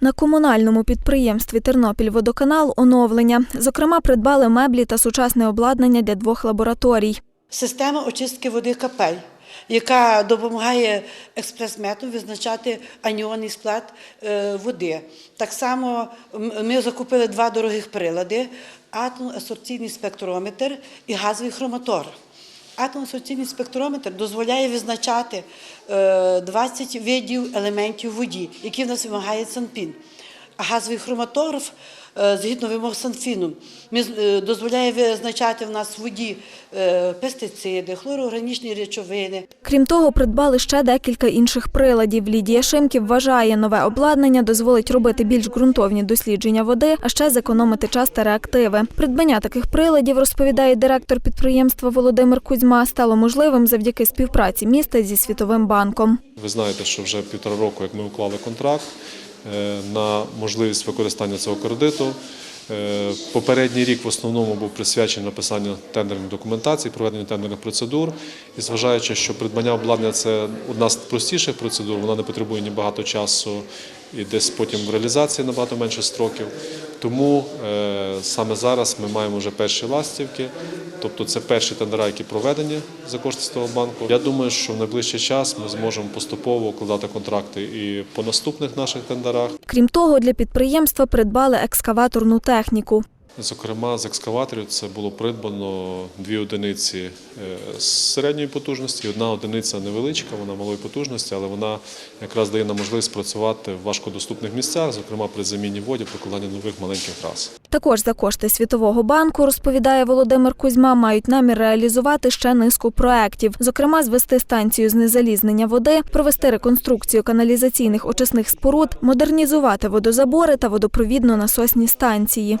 На комунальному підприємстві Тернопільводоканал оновлення. Зокрема, придбали меблі та сучасне обладнання для двох лабораторій. Система очистки води капель, яка допомагає експрес-мету визначати аніонний склад е, води. Так само ми закупили два дорогих прилади: атомно-асорційний спектрометр і газовий хроматор. Атомно-асорційний спектрометр дозволяє визначати е, 20 видів елементів воді, які в нас вимагає Санпін. Газовий хроматограф, е, згідно вимог Санфіну, ми з- е, дозволяє визначати в нас в воді е, пестициди, хлороорганічні речовини. Крім того, придбали ще декілька інших приладів. Лідія Шимків вважає, нове обладнання дозволить робити більш ґрунтовні дослідження води, а ще зекономити час та реактиви. Придбання таких приладів, розповідає директор підприємства Володимир Кузьма, стало можливим завдяки співпраці міста зі Світовим банком. Ви знаєте, що вже півтора року, як ми уклали контракт на можливість використання цього кредиту. Е, Попередній рік в основному був присвячений написанню тендерних документацій, проведенню тендерних процедур. І зважаючи, що придбання обладнання це одна з простіших процедур, вона не потребує ні багато часу і десь потім в реалізації набагато менше строків. Тому е, саме зараз ми маємо вже перші ластівки, тобто це перші тендера, які проведені за кошти Світового банку. Я думаю, що в найближчий час ми зможемо поступово укладати контракти і по наступних наших тендерах. Крім того, для підприємства придбали екскаваторну техніку. Зокрема, з екскаваторів це було придбано дві одиниці е, з середньої потужності, одна одиниця невеличка, вона малої потужності, але вона якраз дає нам можливість працювати в важкодоступних місцях, зокрема при заміні воді, прокладанні нових маленьких трас. Також за кошти Світового банку, розповідає Володимир Кузьма, мають намір реалізувати ще низку проєктів. Зокрема, звести станцію знезалізнення води, провести реконструкцію каналізаційних очисних споруд, модернізувати водозабори та водопровідно-насосні станції.